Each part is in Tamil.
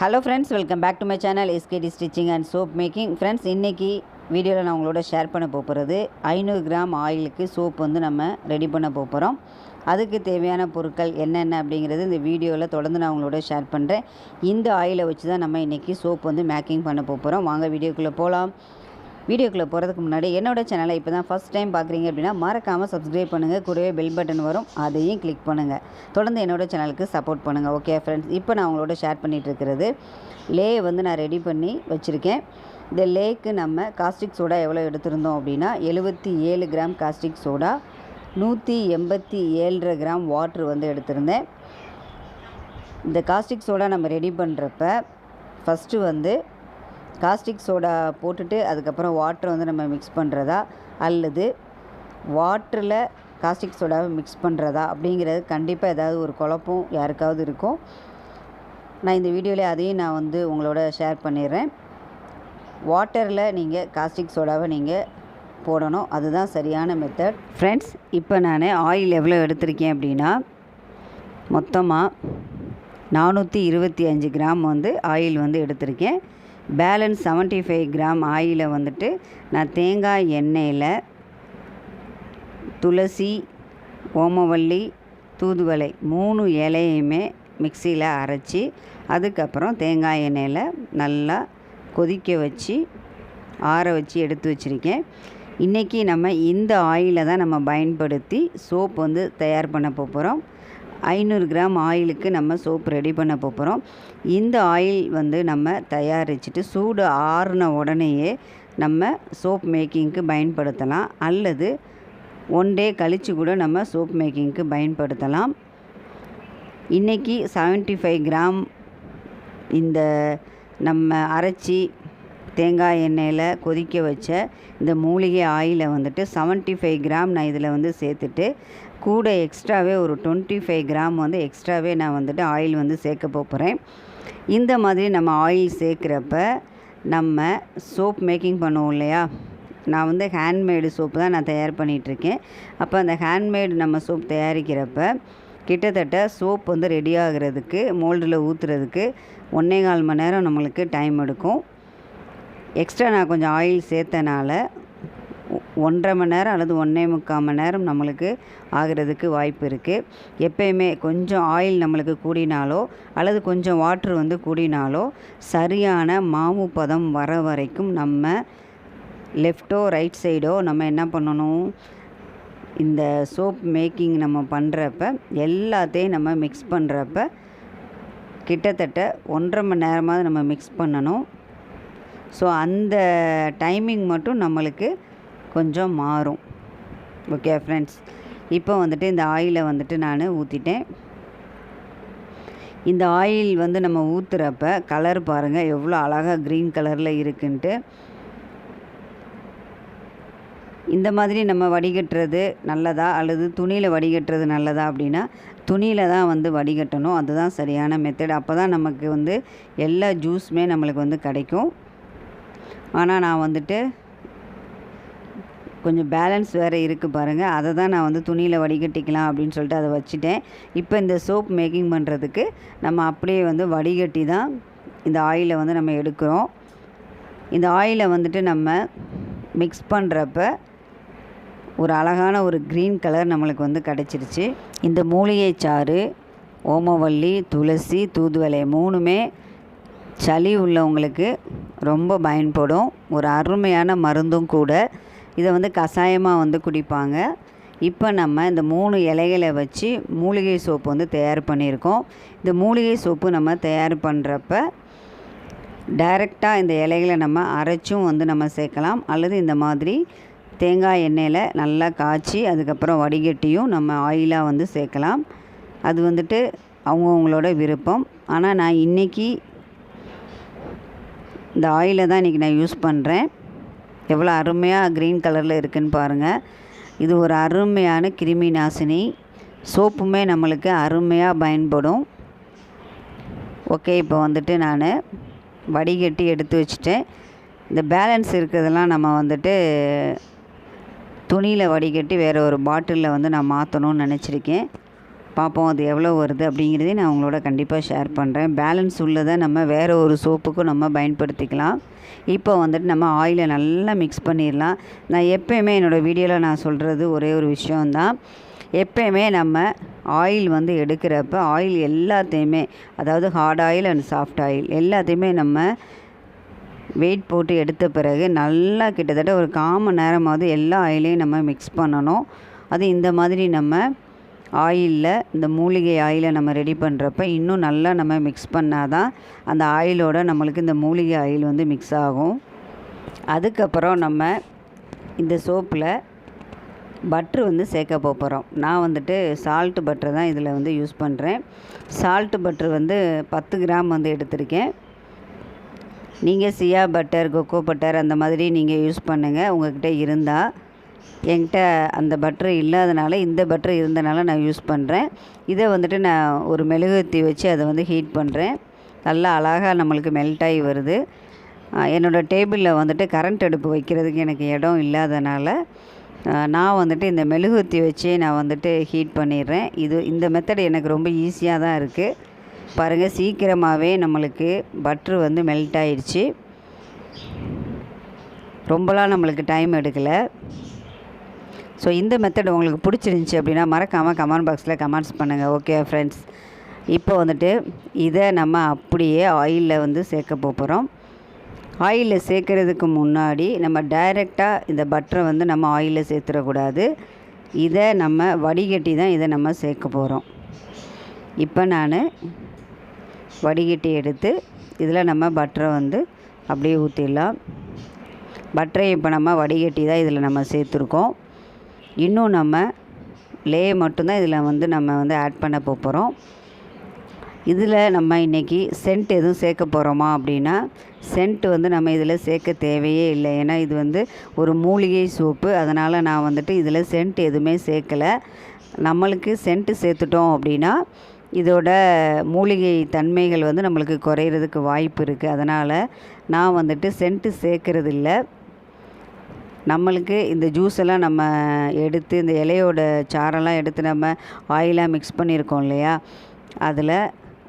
Hello friends welcome back to my channel SKD stitching and soap making friends இன்றைக்கி வீடியோவில் நான் உங்களோட ஷேர் பண்ண போகிறது ஐநூறு கிராம் ஆயிலுக்கு சோப் வந்து நம்ம ரெடி பண்ண போகிறோம் அதுக்கு தேவையான பொருட்கள் என்னென்ன அப்படிங்கிறது இந்த வீடியோவில் தொடர்ந்து நான் உங்களோட ஷேர் பண்ணுறேன் இந்த ஆயிலை வச்சு தான் நம்ம இன்றைக்கி சோப் வந்து மேக்கிங் பண்ண போகிறோம் வாங்க வீடியோக்குள்ளே போகலாம் வீடியோக்குள்ளே போகிறதுக்கு முன்னாடி என்னோட சேனலை இப்போ தான் ஃபஸ்ட் டைம் பார்க்குறீங்க அப்படின்னா மறக்காமல் சப்ஸ்கிரைப் பண்ணுங்கள் கூடவே பெல் பட்டன் வரும். அதையும் கிளிக் பண்ணுங்கள் தொடர்ந்து என்னோட சேனலுக்கு சப்போர்ட் பண்ணுங்கள் ஓகே ஃப்ரெண்ட்ஸ் இப்போ நான் உங்களோட ஷேர் பண்ணிகிட்டு இருக்கிறது. லே வந்து நான் ரெடி பண்ணி வச்சுருக்கேன். இந்த லேக்கு நம்ம காஸ்டிக் சோடா எவ்வளோ எடுத்திருந்தோம் அப்படின்னா எழுபத்தி ஏழு கிராம் காஸ்டிக் சோடா நூற்றி எண்பத்தி ஏழரை கிராம் வாட்ரு வந்து எடுத்திருந்தேன். இந்த காஸ்டிக் சோடா நம்ம ரெடி பண்ணுறப்ப ஃபஸ்ட்டு வந்து காஸ்டிக் சோடா போட்டுட்டு அதுக்கப்புறம் வாட்டரை வந்து நம்ம மிக்ஸ் பண்ணுறதா அல்லது வாட்டரில் காஸ்டிக் சோடாவை மிக்ஸ் பண்ணுறதா அப்படிங்கிறது கண்டிப்பாக ஏதாவது ஒரு குழப்பம் யாருக்காவது இருக்கும். நான் இந்த வீடியோவில் அதையும் நான் வந்து உங்களோட ஷேர் பண்ணிடுறேன். வாட்டரில் நீங்கள் காஸ்டிக் சோடாவை நீங்கள் போடணும். அதுதான் சரியான மெத்தட் ஃப்ரெண்ட்ஸ் இப்போ நான் ஆயில் எவ்வளோ எடுத்திருக்கேன் அப்படின்னா மொத்தமாக நானூற்றி இருபத்தி அஞ்சு கிராம் வந்து ஆயில் வந்து எடுத்திருக்கேன். பேலன்ஸ் செவன்ட்டி ஃபைவ் கிராம் ஆயிலை வந்துட்டு நான் தேங்காய் எண்ணெயில் துளசி ஓமவல்லி தூதுவளை மூணு இலையுமே மிக்சியில் அரைச்சி அதுக்கப்புறம் தேங்காய் எண்ணெயில் நல்லா கொதிக்க வச்சு ஆற வச்சு எடுத்து வச்சுருக்கேன். இன்றைக்கி நம்ம இந்த ஆயிலை தான் நம்ம பயன்படுத்தி சோப் வந்து தயார் பண்ண போகிறோம். ஐநூறு கிராம் ஆயிலுக்கு நம்ம சோப் ரெடி பண்ண போகிறோம் இந்த ஆயில் வந்து நம்ம தயாரிச்சுட்டு சூடு ஆறுன உடனேயே நம்ம சோப் மேக்கிங்க்கு பயன்படுத்தலாம். அல்லது ஒன் டே கழித்து கூட நம்ம சோப் மேக்கிங்க்கு பயன்படுத்தலாம். இன்றைக்கி செவன்ட்டி ஃபைவ் கிராம் இந்த நம்ம அரைச்சி தேங்காய் எண்ணெயில் கொதிக்க வச்ச இந்த மூலிகை ஆயிலை வந்துட்டு செவன்ட்டி ஃபைவ் கிராம் நான் இதில் வந்து சேர்த்துட்டு கூட எக்ஸ்ட்ராவே ஒரு டுவெண்ட்டி ஃபைவ் கிராம் வந்து எக்ஸ்ட்ராவே நான் வந்துட்டு ஆயில் வந்து சேர்க்க போகிறேன் இந்த மாதிரி நம்ம ஆயில் சேர்க்குறப்ப நம்ம சோப் மேக்கிங் பண்ணுவோம் இல்லையா? நான் வந்து ஹேண்ட்மேடு சோப்பு தான் நான் தயார் பண்ணிகிட்ருக்கேன் அப்போ அந்த ஹேண்ட்மேடு நம்ம சோப் தயாரிக்கிறப்ப கிட்டத்தட்ட சோப் வந்து ரெடி ஆகிறதுக்கு மோல்டில் ஊற்றுறதுக்கு ஒன்றே கால் மணி நேரம் நம்மளுக்கு டைம் எடுக்கும். எக்ஸ்ட்ரா நான் கொஞ்சம் ஆயில் சேர்த்தனால ஒன்றரை மணி நேரம் அல்லது ஒன்றே முக்கால் மணி நேரம் நம்மளுக்கு ஆகிறதுக்கு வாய்ப்பு இருக்குது எப்பயுமே கொஞ்சம் ஆயில் நம்மளுக்கு கூடினாலோ அல்லது கொஞ்சம் வாட்ரு வந்து கூடினாலோ சரியான மாவு பதம் வர வரைக்கும் நம்ம லெஃப்ட்டோ ரைட் சைடோ நம்ம என்ன பண்ணணும்? இந்த சோப் மேக்கிங் நம்ம பண்ணுறப்ப எல்லாத்தையும் நம்ம மிக்ஸ் பண்ணுறப்ப கிட்டத்தட்ட ஒன்றரை மணி நேரமாவது நம்ம மிக்ஸ் பண்ணணும். ஸோ அந்த டைமிங் மட்டும் நம்மளுக்கு கொஞ்சம் மாறும். ஓகே ஃப்ரெண்ட்ஸ் இப்போ வந்துட்டு இந்த ஆயிலை வந்துட்டு நான் ஊற்றிட்டேன் இந்த ஆயில் வந்து நம்ம ஊற்றுறப்ப கலர் பாருங்கள் எவ்வளோ அழகாக க்ரீன் கலரில் இருக்குன்ட்டு. இந்த மாதிரி நம்ம வடிகட்டுறது நல்லதா? அல்லது துணியில் வடிகட்டுறது நல்லதா அப்படின்னா துணியில் தான் வந்து வடிகட்டணும். அதுதான் சரியான மெத்தட் அப்போ தான் நமக்கு வந்து எல்லா ஜூஸுமே நம்மளுக்கு வந்து கிடைக்கும். ஆனால் நான் வந்துட்டு கொஞ்சம் பேலன்ஸ் வேறு இருக்குது பாருங்கள் அதை தான் நான் வந்து துணியில் வடிகட்டிக்கலாம் அப்படின்னு சொல்லிட்டு அதை வச்சுட்டேன். இப்போ இந்த சோப் மேக்கிங் பண்ணுறதுக்கு நம்ம அப்படியே வந்து வடிகட்டி தான் இந்த ஆயிலை வந்து நம்ம எடுக்கிறோம். இந்த ஆயிலை வந்துட்டு நம்ம மிக்ஸ் பண்ணுறப்ப ஒரு அழகான ஒரு க்ரீன் கலர் நம்மளுக்கு வந்து கிடச்சிருச்சு. இந்த மூலிகை சாறு ஓமவல்லி துளசி தூதுவளை மூணுமே சளி உள்ளவங்களுக்கு ரொம்ப பயன்படும். ஒரு அருமையான மருந்தும் கூட இதை வந்து கஷாயமாக வந்து குடிப்பாங்க. இப்போ நம்ம இந்த மூணு இலைகளை வச்சு மூலிகை சோப்பு வந்து தயார் பண்ணியிருக்கோம். இந்த மூலிகை சோப்பு நம்ம தயார் பண்ணுறப்ப டைரெக்டாக இந்த இலைகளை நம்ம அரைச்சும் வந்து நம்ம சேர்க்கலாம். அல்லது இந்த மாதிரி தேங்காய் எண்ணெயில் நல்லா காய்ச்சி அதுக்கப்புறம் வடிகட்டியும் நம்ம ஆயிலாக வந்து சேர்க்கலாம். அது வந்துட்டு அவங்கவுங்களோட விருப்பம். ஆனால் நான் இன்றைக்கி இந்த ஆயிலை தான் இன்றைக்கி நான் யூஸ் பண்ணுறேன் எவ்வளோ அருமையாக க்ரீன் கலரில் இருக்குதுன்னு பாருங்கள் இது ஒரு அருமையான கிருமி நாசினி. சோப்புமே நம்மளுக்கு அருமையாக பயன்படும். ஓகே இப்போ வந்துட்டு நான் வடிகட்டி எடுத்து வச்சுட்டேன். இந்த பேலன்ஸ் இருக்கிறதெல்லாம் நம்ம வந்துட்டு துணியில் வடிகட்டி வேறு ஒரு பாட்டிலில் வந்து நான் மாற்றணும்னு நினச்சிருக்கேன். பார்ப்போம் அது எவ்வளோ வருது அப்படிங்கிறதையும் நான் உங்களோட கண்டிப்பாக ஷேர் பண்ணுறேன் பேலன்ஸ் உள்ளதை நம்ம வேறு ஒரு சோப்புக்கும் நம்ம பயன்படுத்திக்கலாம். இப்போ வந்துட்டு நம்ம ஆயிலை நல்லா மிக்ஸ் பண்ணிடலாம். நான் எப்போயுமே என்னோடய வீடியோவில் நான் சொல்கிறது ஒரே ஒரு விஷயந்தான் எப்போயுமே நம்ம ஆயில் வந்து எடுக்கிறப்ப ஆயில் எல்லாத்தையுமே அதாவது hard oil and soft oil எல்லாத்தையுமே நம்ம வெயிட் போட்டு எடுத்த பிறகு நல்லா கிட்டத்தட்ட ஒரு காமன் நேரமாவது எல்லா ஆயிலையும் நம்ம மிக்ஸ் பண்ணணும். அது இந்த மாதிரி நம்ம ஆயிலில் இந்த மூலிகை ஆயிலை நம்ம ரெடி பண்ணுறப்ப இன்னும் நல்லா நம்ம மிக்ஸ் பண்ணால் தான் அந்த ஆயிலோட நம்மளுக்கு இந்த மூலிகை ஆயில் வந்து மிக்ஸ் ஆகும். அதுக்கப்புறம் நம்ம இந்த சோப்பில் பட்ரு வந்து சேர்க்க போகிறோம் நான் வந்துட்டு சால்ட்டு பட்ரு தான் இதில் வந்து யூஸ் பண்ணுறேன் சால்ட்டு பட்ரு வந்து பத்து கிராம் வந்து எடுத்திருக்கேன். நீங்கள் சியா பட்டர் கொக்கோ பட்டர் அந்த மாதிரி நீங்கள் யூஸ் பண்ணுங்கள் உங்கள்கிட்ட இருந்தால் என்கிட்ட அந்த பட்ரு இல்லாதனால இந்த பட்ரு இருந்தனால நான் யூஸ் பண்ணுறேன் இதை வந்துட்டு நான் ஒரு மெழுகுத்தி வச்சு அதை வந்து ஹீட் பண்ணுறேன் நல்லா அழகாக நம்மளுக்கு மெல்ட் ஆகி வருது. என்னோடய டேபிளில் வந்துட்டு கரண்ட் அடுப்பு வைக்கிறதுக்கு எனக்கு இடம் இல்லாதனால நான் வந்துட்டு இந்த மெழுகுத்தி வச்சே நான் வந்துட்டு ஹீட் பண்ணிடுறேன். இது இந்த மெத்தட் எனக்கு ரொம்ப ஈஸியாக தான் இருக்குது பாருங்கள் சீக்கிரமாகவே நம்மளுக்கு பட்ரு வந்து மெல்ட் ஆயிடுச்சு. ரொம்பலாம் நம்மளுக்கு டைம் எடுக்கலை. ஸோ இந்த மெத்தட் உங்களுக்கு பிடிச்சிருந்துச்சி அப்படின்னா மறக்காமல் கமெண்ட் பாக்ஸில் கமெண்ட்ஸ் பண்ணுங்கள் ஓகே ஃப்ரெண்ட்ஸ் இப்போ வந்துட்டு இதை நம்ம அப்படியே ஆயிலில் வந்து சேர்க்க போகிறோம் ஆயிலில் சேர்க்குறதுக்கு முன்னாடி நம்ம டைரெக்டாக இந்த பட்டரை வந்து நம்ம ஆயிலில் சேர்த்துடக்கூடாது. இதை நம்ம வடிகட்டி தான் இதை நம்ம சேர்க்க போகிறோம் இப்போ நான் வடிகட்டி எடுத்து இதில் நம்ம பட்டரை வந்து அப்படியே ஊற்றிடலாம் பட்டரை இப்போ நம்ம வடிகட்டி தான் இதில் நம்ம சேர்த்துருக்கோம். இன்னும் நம்ம லே மட்டும்தான் இதில் வந்து நம்ம வந்து ஆட் பண்ண போகிறோம் இதில் நம்ம இன்றைக்கி சென்ட் எதுவும் சேர்க்க போகிறோமா அப்படின்னா சென்ட் வந்து நம்ம இதில் சேர்க்க தேவையே இல்லை. ஏன்னா இது வந்து ஒரு மூலிகை சோப்பு. அதனால் நான் வந்துட்டு இதில் சென்ட் எதுவுமே சேர்க்கலை. நம்மளுக்கு சென்ட்டு சேர்த்துட்டோம் அப்படின்னா இதோட மூலிகை தன்மைகள் வந்து நம்மளுக்கு குறையிறதுக்கு வாய்ப்பு இருக்குது அதனால் நான் வந்துட்டு சென்ட்டு சேர்க்கறது இல்லை நம்மளுக்கு இந்த ஜூஸ் எல்லாம் நம்ம எடுத்து இந்த இலையோட சாரெல்லாம் எடுத்து நம்ம ஆயிலாக மிக்ஸ் பண்ணியிருக்கோம் இல்லையா? அதில்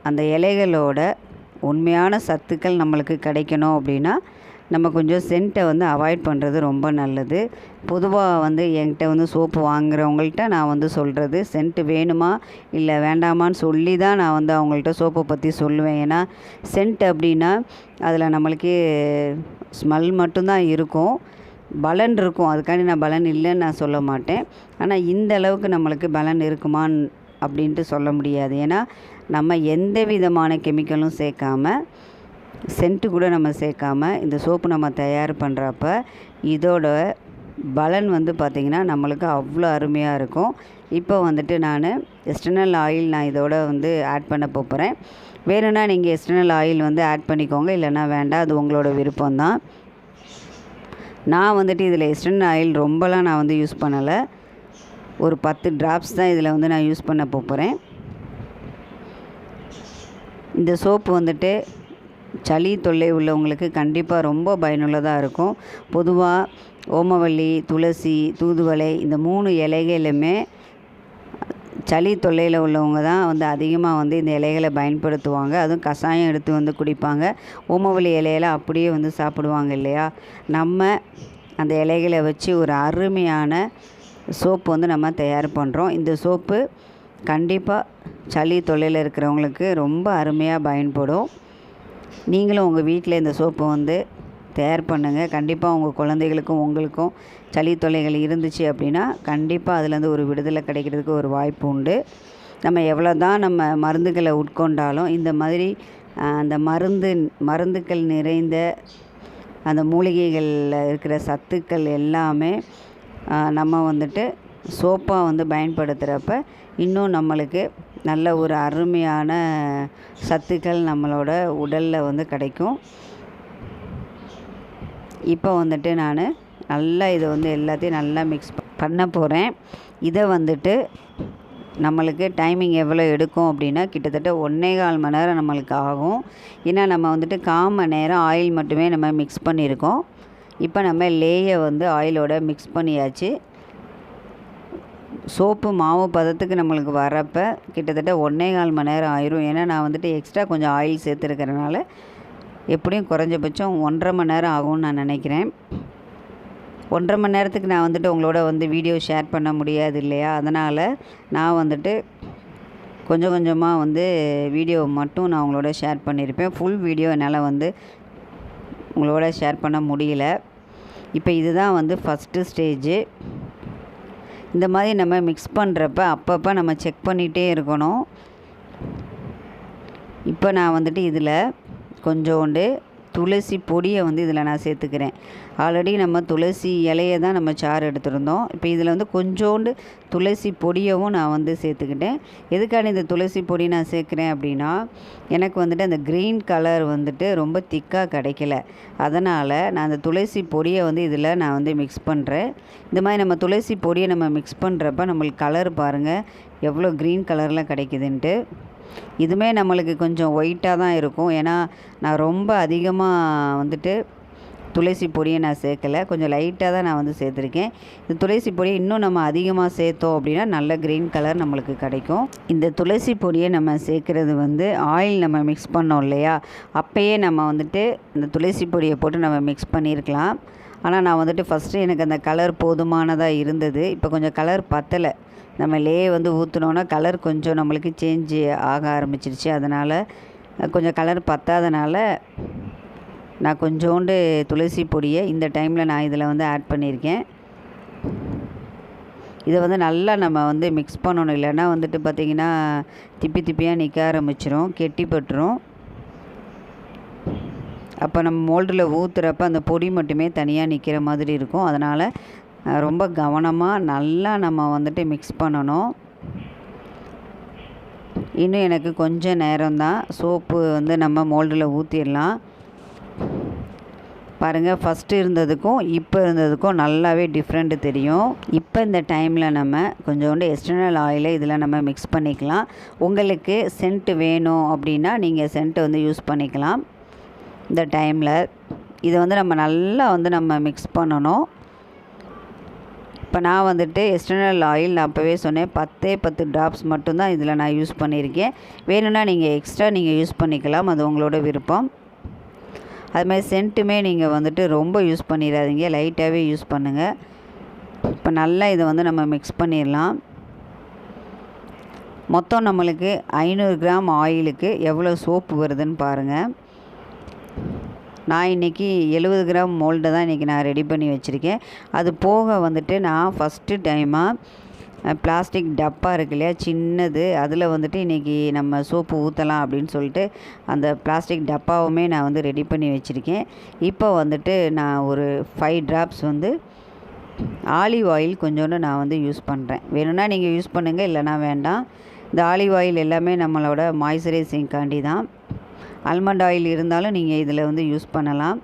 அந்த இலைகளோட உண்மையான சத்துக்கள் நம்மளுக்கு கிடைக்கணும் அப்படின்னா நம்ம கொஞ்சம் சென்ட்டை வந்து அவாய்ட் பண்ணுறது ரொம்ப நல்லது. பொதுவாக வந்து என்கிட்ட வந்து சோப்பு வாங்குகிறவங்கள்ட்ட நான் வந்து சொல்கிறது சென்ட்டு வேணுமா? இல்லை வேண்டாமான்னு சொல்லி தான் நான் வந்து அவங்கள்ட்ட சோப்பை பற்றி சொல்லுவேன். ஏன்னா சென்ட் அப்படின்னா அதில் நம்மளுக்கு ஸ்மெல் மட்டும்தான் இருக்கும். பலன் இருக்கும். அதுக்காண்டி நான் பலன் இல்லைன்னு நான் சொல்ல மாட்டேன். ஆனால் இந்த அளவுக்கு நம்மளுக்கு பலன் இருக்குமான்னு அப்படின்ட்டு சொல்ல முடியாது. ஏன்னா நம்ம எந்த விதமான கெமிக்கலும் சேர்க்காம சென்ட்டு கூட நம்ம சேர்க்காம இந்த சோப்பு நம்ம தயார் பண்ணுறப்ப இதோட பலன் வந்து பார்த்திங்கன்னா நம்மளுக்கு அவ்வளோ அருமையாக இருக்கும். இப்போ வந்துட்டு நான் எஸ்டர்னல் ஆயில் நான் இதோட வந்து ஆட் பண்ண போகிறேன் வேணும்னா நீங்கள் எஸ்டர்னல் ஆயில் வந்து ஆட் பண்ணிக்கோங்க. இல்லைன்னா வேண்டாம். அது உங்களோட விருப்பம்தான். நான் வந்துட்டு இதில் எஸ்டன் ஆயில் ரொம்பலாம் நான் வந்து யூஸ் பண்ணலை. ஒரு பத்து ட்ராப்ஸ் தான் இதில் வந்து நான் யூஸ் பண்ண போகிறேன் இந்த சோப்பு வந்துட்டு சளி தொல்லை உள்ளவங்களுக்கு கண்டிப்பாக ரொம்ப பயனுள்ளதாக இருக்கும். பொதுவாக ஓமவல்லி துளசி தூதுவளை இந்த மூணு இலைகளுமே சளி தொல்லையில் உள்ளவங்க தான் வந்து அதிகமாக வந்து இந்த இலைகளை பயன்படுத்துவாங்க. அதுவும் கஷாயம் எடுத்து வந்து குடிப்பாங்க. ஓமவல்லி இலையெல்லாம் அப்படியே வந்து சாப்பிடுவாங்க இல்லையா? நம்ம அந்த இலைகளை வச்சு ஒரு அருமையான சோப்பு வந்து நம்ம தயார் பண்ணுறோம் இந்த சோப்பு கண்டிப்பாக சளி தொல்லையில் இருக்கிறவங்களுக்கு ரொம்ப அருமையாக பயன்படும். நீங்களும் உங்கள் வீட்டில் இந்த சோப்பை வந்து தயார் பண்ணுங்கள் கண்டிப்பாக உங்கள் குழந்தைகளுக்கும் உங்களுக்கும் சளி தொல்லைகள் இருந்துச்சு அப்படின்னா கண்டிப்பாக அதுலேருந்து ஒரு விடுதலை கிடைக்கிறதுக்கு ஒரு வாய்ப்பு உண்டு. நம்ம எவ்வளோ தான் நம்ம மருந்துகளை உட்கொண்டாலும் இந்த மாதிரி அந்த மருந்து மருந்துக்கள் நிறைந்த அந்த மூலிகைகளில் இருக்கிற சத்துக்கள் எல்லாமே நம்ம வந்துட்டு சோப்பாக வந்து பயன்படுத்துகிறப்ப இன்னும் நம்மளுக்கு நல்ல ஒரு அருமையான சத்துக்கள் நம்மளோட உடலில் வந்து கிடைக்கும். இப்போ வந்துட்டு நான் நல்லா இதை வந்து எல்லாத்தையும் நல்லா மிக்ஸ் பண்ண போகிறேன் இதை வந்துட்டு நம்மளுக்கு டைமிங் எவ்வளோ எடுக்கும் அப்படின்னா கிட்டத்தட்ட ஒன்றே கால் மணி நேரம் நம்மளுக்கு ஆகும். ஏன்னா நம்ம வந்துட்டு கால் மணி நேரம் ஆயில் மட்டுமே நம்ம மிக்ஸ் பண்ணியிருக்கோம். இப்போ நம்ம லேயை வந்து ஆயிலோட மிக்ஸ் பண்ணியாச்சு. சோப்பு மாவு பதத்துக்கு நம்மளுக்கு வரப்போ கிட்டத்தட்ட ஒன்றே கால் மணி நேரம் ஆயிரும். ஏன்னா நான் வந்துட்டு எக்ஸ்ட்ரா கொஞ்சம் ஆயில் சேர்த்துருக்கறனால எப்படியும் குறைஞ்சபட்சம் ஒன்றரை மணி நேரம் ஆகும்னு நான் நினைக்கிறேன். ஒன்றரை மணி நேரத்துக்கு நான் வந்துட்டு உங்களோட வந்து வீடியோ ஷேர் பண்ண முடியாது இல்லையா? அதனால் நான் வந்துட்டு கொஞ்சம் கொஞ்சமாக வந்து வீடியோ மட்டும் நான் உங்களோட ஷேர் பண்ணியிருப்பேன். ஃபுல் வீடியோ என்னால் வந்து உங்களோட ஷேர் பண்ண முடியல. இப்போ இதுதான் வந்து ஃபஸ்ட்டு ஸ்டேஜு இந்த மாதிரி நம்ம மிக்ஸ் பண்ணுறப்ப அப்பப்போ நம்ம செக் பண்ணிகிட்டே இருக்கணும். இப்போ நான் வந்துட்டு இதில் கொஞ்சோண்டு துளசி பொடியை வந்து இதில் நான் சேர்த்துக்கிறேன். ஆல்ரெடி நம்ம துளசி இலையை தான் நம்ம சாறு எடுத்துருந்தோம். இப்போ இதில் வந்து கொஞ்சோண்டு துளசி பொடியவும் நான் வந்து சேர்த்துக்கிட்டேன். எதுக்கான இந்த துளசி பொடி நான் சேர்க்குறேன் அப்படின்னா எனக்கு வந்துட்டு அந்த க்ரீன் கலர் வந்துட்டு ரொம்ப திக்காக கிடைக்கல. அதனால் நான் அந்த துளசி பொடியை வந்து இதில் நான் வந்து மிக்ஸ் பண்ணுறேன் இந்த மாதிரி நம்ம துளசி பொடியை நம்ம மிக்ஸ் பண்ணுறப்ப நம்மளுக்கு கலர் பாருங்கள் எவ்வளோ க்ரீன் கலரில் கிடைக்குதுன்ட்டு. இதுவுமே நம்மளுக்கு கொஞ்சம் ஒயிட்டாக தான் இருக்கும். ஏன்னா நான் ரொம்ப அதிகமாக வந்துட்டு துளசி பொடியை நான் சேர்க்கலை. கொஞ்சம் லைட்டாக தான் நான் வந்து சேர்த்துருக்கேன். இந்த துளசி பொடியை இன்னும் நம்ம அதிகமாக சேர்த்தோம் அப்படின்னா நல்ல க்ரீன் கலர் நம்மளுக்கு கிடைக்கும். இந்த துளசி பொடியை நம்ம சேர்க்குறது வந்து ஆயில் நம்ம மிக்ஸ் பண்ணோம் இல்லையா? அப்போயே நம்ம வந்துட்டு இந்த துளசி பொடியை போட்டு நம்ம மிக்ஸ் பண்ணியிருக்கலாம். ஆனால் நான் வந்துட்டு ஃபஸ்ட்டு எனக்கு அந்த கலர் போதுமானதாக இருந்தது. இப்போ கொஞ்சம் கலர் பத்தலை. நம்ம லே வந்து ஊற்றினோன்னா கலர் கொஞ்சம் நம்மளுக்கு சேஞ்சு ஆக ஆரம்பிச்சிருச்சு. அதனால் கொஞ்சம் கலர் பத்தாதனால நான் கொஞ்சோண்டு துளசி பொடியை இந்த டைமில் நான் இதில் வந்து ஆட் பண்ணியிருக்கேன் இதை வந்து நல்லா நம்ம வந்து மிக்ஸ் பண்ணணும். இல்லைன்னா வந்துட்டு பார்த்திங்கன்னா திப்பி திப்பியாக நிற்க ஆரம்பிச்சிரும் கெட்டிப்பட்டுரும் அப்போ நம்ம மோல்டில் ஊற்றுறப்ப அந்த பொடி மட்டுமே தனியாக நிற்கிற மாதிரி இருக்கும். அதனால் ரொம்ப கவனமாக நல்லா நம்ம வந்துட்டு மிக்ஸ் பண்ணணும். இன்னும் எனக்கு கொஞ்சம் நேரம்தான். சோப்பு வந்து நம்ம மோல்டில் ஊற்றிடலாம் பாருங்கள் ஃபஸ்ட்டு இருந்ததுக்கும் இப்போ இருந்ததுக்கும் நல்லாவே டிஃப்ரெண்ட்டு தெரியும். இப்போ இந்த டைமில் நம்ம கொஞ்சோண்டு எக்ஸ்டர்னல் ஆயிலை இதில் நம்ம மிக்ஸ் பண்ணிக்கலாம். உங்களுக்கு சென்ட்டு வேணும் அப்படின்னா நீங்கள் சென்ட்டு வந்து யூஸ் பண்ணிக்கலாம். இந்த டைமில் இதை வந்து நம்ம நல்லா வந்து நம்ம மிக்ஸ் பண்ணணும். இப்போ நான் வந்துட்டு எக்ஸ்டர்னல் ஆயில் நான் அப்போவே சொன்னேன். பத்தே பத்து ட்ராப்ஸ் மட்டும்தான் இதில் நான் யூஸ் பண்ணியிருக்கேன். வேணும்னா நீங்கள் எக்ஸ்ட்ரா நீங்கள் யூஸ் பண்ணிக்கலாம். அது உங்களோட விருப்பம். அதுமாதிரி சென்ட்டுமே நீங்கள் வந்துட்டு ரொம்ப யூஸ் பண்ணிடாதீங்க. லைட்டாகவே யூஸ் பண்ணுங்கள் இப்போ நல்லா இதை வந்து நம்ம மிக்ஸ் பண்ணிடலாம். மொத்தம் நம்மளுக்கு ஐநூறு கிராம் ஆயிலுக்கு எவ்வளோ சோப்பு வருதுன்னு பாருங்கள் நான் இன்றைக்கி எழுபது கிராம் மோல்டு தான் இன்றைக்கி நான் ரெடி பண்ணி வச்சுருக்கேன். அது போக வந்துட்டு நான் ஃபஸ்ட்டு டைமாக பிளாஸ்டிக் டப்பா இருக்கு இல்லையா சின்னது அதில் வந்துட்டு இன்றைக்கி நம்ம சோப்பு ஊற்றலாம் அப்படின்னு சொல்லிட்டு அந்த பிளாஸ்டிக் டப்பாவுமே நான் வந்து ரெடி பண்ணி வச்சுருக்கேன். இப்போ வந்துட்டு நான் ஒரு ஃபைவ் ட்ராப்ஸ் வந்து ஆலிவ் ஆயில் கொஞ்சோண்டு நான் வந்து யூஸ் பண்ணுறேன் வேணும்னா நீங்கள் யூஸ் பண்ணுங்கள் இல்லைனா வேண்டாம். இந்த ஆலிவ் ஆயில் எல்லாமே நம்மளோட மாய்ஸ்சரைசிங்காண்டி தான். ஆல்மண்ட் ஆயில் இருந்தாலும் நீங்கள் இதில் வந்து யூஸ் பண்ணலாம்.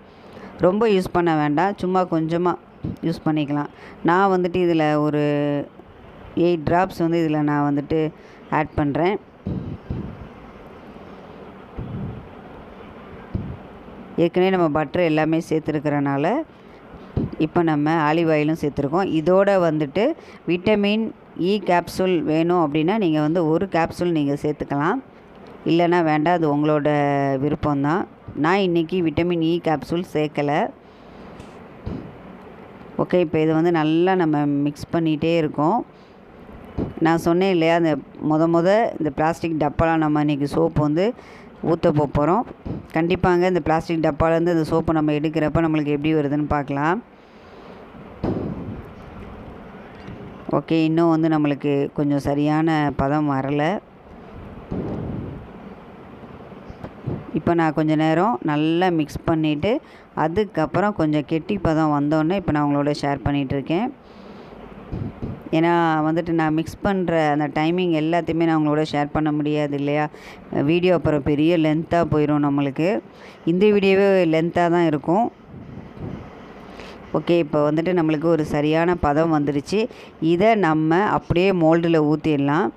ரொம்ப யூஸ் பண்ண வேண்டாம். சும்மா கொஞ்சமாக யூஸ் பண்ணிக்கலாம். நான் வந்துட்டு இதில் ஒரு எயிட் ட்ராப்ஸ் வந்து இதில் நான் வந்துட்டு ஆட் பண்ணுறேன். ஏற்கனவே நம்ம பட்டர் எல்லாமே சேர்த்துருக்கிறனால இப்போ நம்ம ஆலிவ் ஆயிலும் சேர்த்துருக்கோம். இதோட வந்துட்டு விட்டமின் இ கேப்சூல் வேணும் அப்படின்னா நீங்கள் வந்து ஒரு கேப்சூல் நீங்கள் சேர்த்துக்கலாம். இல்லைன்னா வேண்டாம் அது உங்களோட விருப்பம்தான். நான் இன்றைக்கி விட்டமின் இ e கேப்சூல் சேர்க்கலை. ஓகே இப்போ இதை வந்து நல்லா நம்ம மிக்ஸ் பண்ணிகிட்டே இருக்கோம். நான் சொன்னேன் இல்லையா அந்த முத முத இந்த பிளாஸ்டிக் டப்பாலாம் நம்ம இன்றைக்கி சோப்பு வந்து ஊற்ற போகிறோம் கண்டிப்பாங்க இந்த பிளாஸ்டிக் டப்பாலேருந்து இந்த சோப்பு நம்ம எடுக்கிறப்ப நம்மளுக்கு எப்படி வருதுன்னு பார்க்கலாம். ஓகே இன்னும் வந்து நம்மளுக்கு கொஞ்சம் சரியான பதம் வரலை. இப்போ நான் கொஞ்சம் நேரம் நல்லா மிக்ஸ் பண்ணிவிட்டு அதுக்கப்புறம் கொஞ்சம் கெட்டி பதம் வந்தோடனே இப்போ நான் உங்களோட ஷேர் பண்ணிகிட்ருக்கேன் ஏன்னா வந்துட்டு நான் மிக்ஸ் பண்ணுற அந்த டைமிங் எல்லாத்தையுமே நான் உங்களோட ஷேர் பண்ண முடியாது இல்லையா? வீடியோ அப்புறம் பெரிய லென்த்தாக போயிடும் நம்மளுக்கு. இந்த வீடியோவே லென்த்தாக தான் இருக்கும். ஓகே இப்போ வந்துட்டு நம்மளுக்கு ஒரு சரியான பதம் வந்துருச்சு. இதை நம்ம அப்படியே மோல்டில் ஊற்றிடலாம்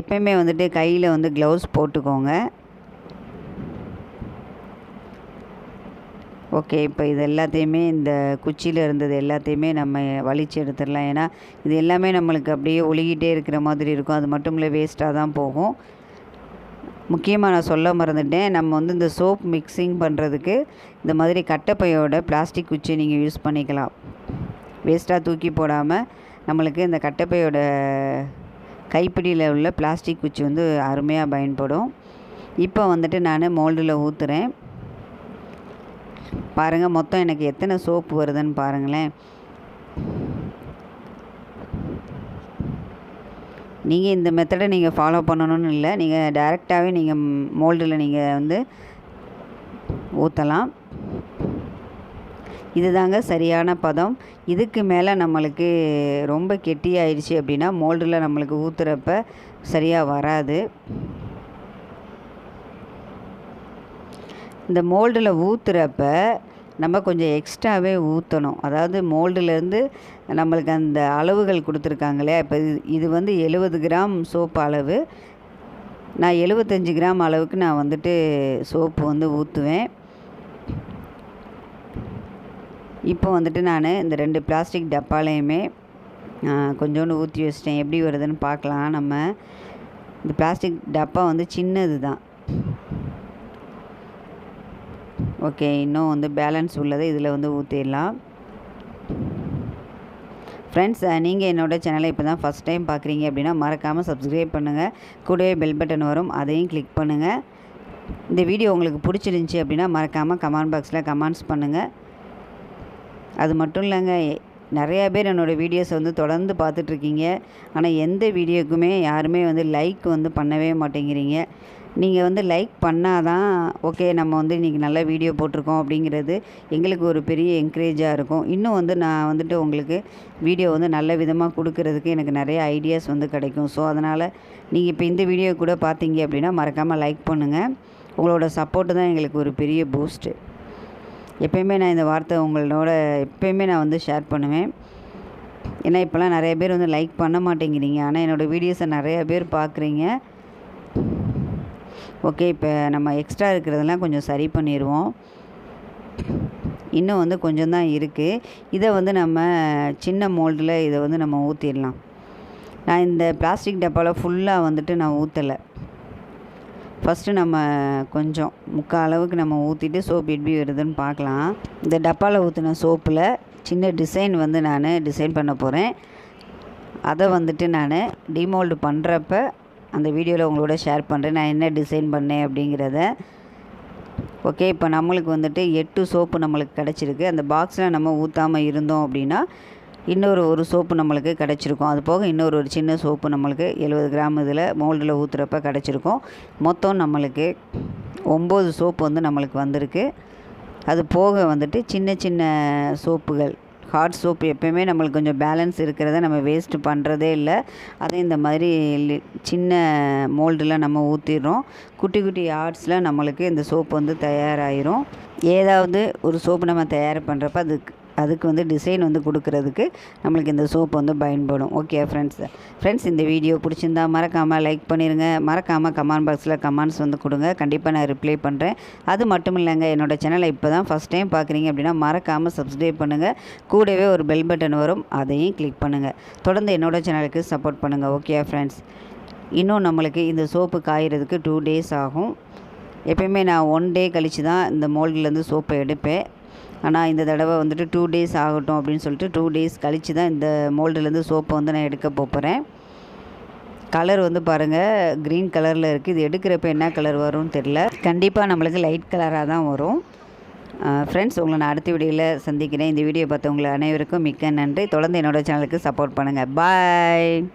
எப்பயுமே வந்துட்டு கையில் வந்து க்ளவுஸ் போட்டுக்கோங்க. ஓகே இப்போ இது எல்லாத்தையுமே இந்த குச்சியில் இருந்தது எல்லாத்தையுமே நம்ம வலிச்சு எடுத்துடலாம். ஏன்னா இது எல்லாமே நம்மளுக்கு அப்படியே ஒழுகிட்டே இருக்கிற மாதிரி இருக்கும். அது மட்டும் இல்லை வேஸ்ட்டாக தான் போகும். முக்கியமாக நான் சொல்ல மறந்துட்டேன். நம்ம வந்து இந்த சோப் மிக்சிங் பண்ணுறதுக்கு இந்த மாதிரி கட்டைப்பையோட பிளாஸ்டிக் குச்சி நீங்கள் யூஸ் பண்ணிக்கலாம். வேஸ்ட்டாக தூக்கி போடாமல் நம்மளுக்கு இந்த கட்டைப்பையோட கைப்பிடியில் உள்ள பிளாஸ்டிக் குச்சி வந்து அருமையாக பயன்படும். இப்போ வந்துட்டு நான் மோல்டில் ஊற்றுறேன் பாருங்கள் மொத்தம் எனக்கு எத்தனை சோப்பு வருதுன்னு பாருங்களேன். நீங்கள் இந்த மெத்தடை நீங்கள் ஃபாலோ பண்ணணும்னு இல்லை. நீங்கள் டைரெக்டாகவே நீங்கள் மோல்டில் நீங்கள் வந்து ஊற்றலாம் இதுதாங்க சரியான பதம். இதுக்கு மேலே நம்மளுக்கு ரொம்ப கெட்டியாயிடுச்சு அப்படின்னா மோல்டில் நம்மளுக்கு ஊற்றுறப்ப சரியாக வராது. இந்த மோல்டில் ஊற்றுறப்ப நம்ம கொஞ்சம் எக்ஸ்ட்ராவே ஊற்றணும் அதாவது மோல்டுலேருந்து நம்மளுக்கு அந்த அளவுகள் கொடுத்துருக்காங்களே இப்போ இது இது வந்து எழுபது கிராம் சோப்பு அளவு. நான் எழுபத்தஞ்சி கிராம் அளவுக்கு நான் வந்துட்டு சோப்பு வந்து ஊற்றுவேன் இப்போ வந்துட்டு நான் இந்த ரெண்டு பிளாஸ்டிக் டப்பாலையுமே கொஞ்சோண்டு ஊற்றி வச்சிட்டேன். எப்படி வருதுன்னு பார்க்கலாம். நம்ம இந்த பிளாஸ்டிக் டப்பா வந்து சின்னது தான் ஓகே இன்னும் வந்து பேலன்ஸ் உள்ளதை இதில் வந்து ஊற்றிடலாம் ஃப்ரெண்ட்ஸ் நீங்கள் என்னோடய சேனலை இப்போ தான் ஃபஸ்ட் டைம் பார்க்குறீங்க அப்படின்னா மறக்காமல் சப்ஸ்கிரைப் பண்ணுங்கள் கூடவே பெல் பட்டன் வரும். அதையும் கிளிக் பண்ணுங்கள் இந்த வீடியோ உங்களுக்கு பிடிச்சிருந்துச்சி அப்படின்னா மறக்காமல் கமெண்ட் பாக்ஸில் கமெண்ட்ஸ் பண்ணுங்கள் அது மட்டும் இல்லைங்க நிறையா பேர் என்னோடய வீடியோஸ் வந்து தொடர்ந்து பார்த்துட்ருக்கீங்க. ஆனால் எந்த வீடியோக்குமே யாருமே வந்து லைக் வந்து பண்ணவே மாட்டேங்கிறீங்க. நீங்கள் வந்து லைக் பண்ணால் தான் ஓகே நம்ம வந்து இன்றைக்கி நல்ல வீடியோ போட்டிருக்கோம் அப்படிங்கிறது எங்களுக்கு ஒரு பெரிய என்கரேஜாக இருக்கும். இன்னும் வந்து நான் வந்துட்டு உங்களுக்கு வீடியோ வந்து நல்ல விதமாக கொடுக்கறதுக்கு எனக்கு நிறைய ஐடியாஸ் வந்து கிடைக்கும். ஸோ அதனால் நீங்கள் இப்போ இந்த வீடியோ கூட பார்த்தீங்க அப்படின்னா மறக்காமல் லைக் பண்ணுங்கள் உங்களோட சப்போர்ட்டு தான் எங்களுக்கு ஒரு பெரிய பூஸ்ட்டு எப்பயுமே நான் இந்த வார்த்தை உங்களோட எப்பயுமே நான் வந்து ஷேர் பண்ணுவேன். ஏன்னா இப்போலாம் நிறைய பேர் வந்து லைக் பண்ண மாட்டேங்கிறீங்க. ஆனால் என்னோடய வீடியோஸை நிறைய பேர் பார்க்குறீங்க. ஓகே இப்போ நம்ம எக்ஸ்ட்ரா இருக்கிறதெல்லாம் கொஞ்சம் சரி பண்ணிடுவோம். இன்னும் வந்து கொஞ்சம் தான் இருக்குது இதை வந்து நம்ம சின்ன மோல்டில் இதை வந்து நம்ம ஊற்றிடலாம் நான் இந்த பிளாஸ்டிக் டப்பாவில் ஃபுல்லாக வந்துட்டு நான் ஊற்றலை ஃபஸ்ட்டு நம்ம கொஞ்சம் முக்கால் அளவுக்கு நம்ம ஊற்றிட்டு சோப் எப்படி வருதுன்னு பார்க்கலாம். இந்த டப்பாவில் ஊற்றின சோப்பில் சின்ன டிசைன் வந்து நான் டிசைன் பண்ண போகிறேன் அதை வந்துட்டு நான் டிமோல்டு பண்ணுறப்ப அந்த வீடியோவில் உங்களோட ஷேர் பண்ணுறேன் நான் என்ன டிசைன் பண்ணேன் அப்படிங்கிறத. ஓகே இப்போ நம்மளுக்கு வந்துட்டு எட்டு சோப்பு நம்மளுக்கு கிடச்சிருக்கு. அந்த பாக்ஸில் நம்ம ஊற்றாமல் இருந்தோம் அப்படின்னா இன்னொரு ஒரு சோப்பு நம்மளுக்கு கிடச்சிருக்கும். அது போக இன்னொரு ஒரு சின்ன சோப்பு நம்மளுக்கு எழுபது கிராம் இதில் மோல்டில் ஊற்றுறப்ப கிடச்சிருக்கும். மொத்தம் நம்மளுக்கு ஒம்பது சோப்பு வந்து நம்மளுக்கு வந்திருக்கு. அது போக வந்துட்டு சின்ன சின்ன சோப்புகள். ஹார்ட் சோப் எப்போயுமே நம்மளுக்கு கொஞ்சம் பேலன்ஸ் இருக்கிறத நம்ம வேஸ்ட்டு பண்ணுறதே இல்லை. அதை இந்த மாதிரி சின்ன மோல்டில் நம்ம ஊற்றிடுறோம் குட்டி குட்டி ஆர்ட்ஸில் நம்மளுக்கு இந்த சோப்பு வந்து தயாராகிரும் ஏதாவது ஒரு சோப்பு நம்ம தயார் பண்ணுறப்ப அதுக்கு அதுக்கு வந்து டிசைன் வந்து கொடுக்கறதுக்கு நம்மளுக்கு இந்த சோப் வந்து பயன்படும். ஓகே ஃப்ரெண்ட்ஸ் ஃப்ரெண்ட்ஸ் இந்த வீடியோ பிடிச்சிருந்தா மறக்காமல் லைக் பண்ணிடுங்க மறக்காமல் கமெண்ட் பாக்ஸில் கமெண்ட்ஸ் வந்து கொடுங்க. கண்டிப்பாக நான் ரிப்ளை பண்ணுறேன் அது மட்டும் இல்லைங்க என்னோடய சேனலை இப்போ தான் ஃபஸ்ட் டைம் பார்க்குறீங்க அப்படின்னா மறக்காமல் சப்ஸ்கிரைப் பண்ணுங்கள் கூடவே ஒரு பெல் பட்டன் வரும் அதையும் கிளிக் பண்ணுங்கள் தொடர்ந்து என்னோடய சேனலுக்கு சப்போர்ட் பண்ணுங்கள் ஓகே ஃப்ரெண்ட்ஸ் இன்னும் நம்மளுக்கு இந்த சோப்பு காயறதுக்கு டூ டேஸ் ஆகும். எப்பயுமே நான் ஒன் டே கழித்து தான் இந்த மோல்டுலேருந்து சோப்பை எடுப்பேன். ஆனால் இந்த தடவை வந்துட்டு டூ டேஸ் ஆகட்டும் அப்படின்னு சொல்லிட்டு டூ டேஸ் கழித்து தான் இந்த மோல்டுலேருந்து சோப்பை வந்து நான் எடுக்க போகிறேன் கலர் வந்து பாருங்கள் க்ரீன் கலரில் இருக்குது இது எடுக்கிறப்ப என்ன கலர் வரும்னு தெரில கண்டிப்பாக நம்மளுக்கு லைட் கலராக தான் வரும். ஃப்ரெண்ட்ஸ் உங்களை நான் அடுத்த வீடியோவில் சந்திக்கிறேன். இந்த வீடியோ பார்த்தவங்களை அனைவருக்கும் மிக்க நன்றி. தொடர்ந்து என்னோடய சேனலுக்கு சப்போர்ட் பண்ணுங்கள் பாய்